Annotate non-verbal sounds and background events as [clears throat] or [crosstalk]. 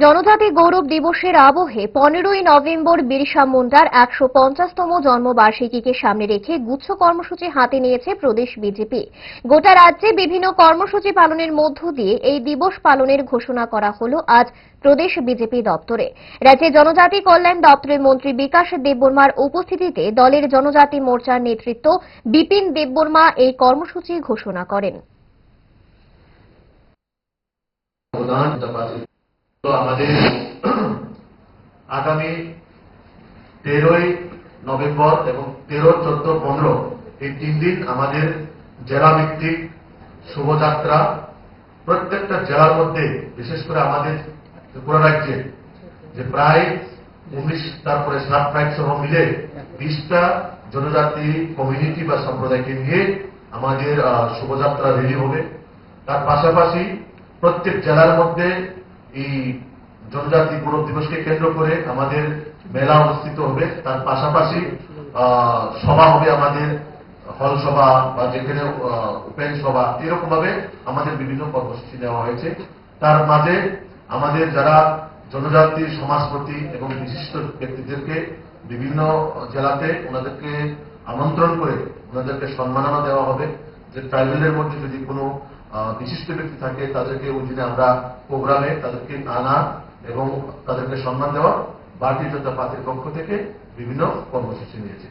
জনজাতি গৌরব দিবসের আবহে পনেরোই নভেম্বর বিরসা মুন্ডার একশো পঞ্চাশতম জন্মবার্ষিকীকে সামনে রেখে গুচ্ছ কর্মসূচি হাতে নিয়েছে প্রদেশ বিজেপি। গোটা রাজ্যে বিভিন্ন কর্মসূচি পালনের মধ্য দিয়ে এই দিবস পালনের ঘোষণা করা হল আজ প্রদেশ বিজেপি দপ্তরে। রাজ্যে জনজাতি কল্যাণ দপ্তরের মন্ত্রী বিকাশ দেববর্মার উপস্থিতিতে দলের জনজাতি মোর্চার নেতৃত্ব বিপিন দেববর্মা এই কর্মসূচি ঘোষণা করেন। তো আমাদের [clears throat] আগামী তেরোই নভেম্বর এবং তেরো, চোদ্দ, পনেরো এই তিন দিন আমাদের জেলা ভিত্তিক শুভযাত্রা। প্রত্যেকটা জেলার মধ্যে, বিশেষ করে আমাদের ত্রিপুরা রাজ্যে, যে প্রায় উনিশ, তারপরে সাত ট্রাইব সহ মিলে বিশটা জনজাতি কমিউনিটি বা সম্প্রদায়কে নিয়ে আমাদের শোভাযাত্রা রেডি হবে। তার পাশাপাশি প্রত্যেক জেলার মধ্যে এই জনজাতি গৌরব দিবসকে কেন্দ্র করে আমাদের মেলা অনুষ্ঠিত হবে। তার পাশাপাশি সভা হবে আমাদের হল সভা বা যেখানে ওপেন সভা। এরকম ভাবে আমাদের বিভিন্ন কর্মসূচি নেওয়া হয়েছে। তার মাঝে আমাদের যারা জনজাতি, সমাজপতি এবং বিশিষ্ট ব্যক্তিদেরকে বিভিন্ন জেলাতে ওনাদেরকে আমন্ত্রণ করে ওনাদেরকে সম্মাননা দেওয়া হবে। যে ট্রাইবেলের মধ্যে যদি কোনো বিশিষ্ট ব্যক্তি থাকে, তাদেরকে ওই দিনে আমরা প্রোগ্রামে তাদেরকে আনা এবং তাদেরকে সম্মান দেওয়া ভারতীয় জনতা পার্টির পক্ষ থেকে বিভিন্ন কর্মসূচি নিয়েছে।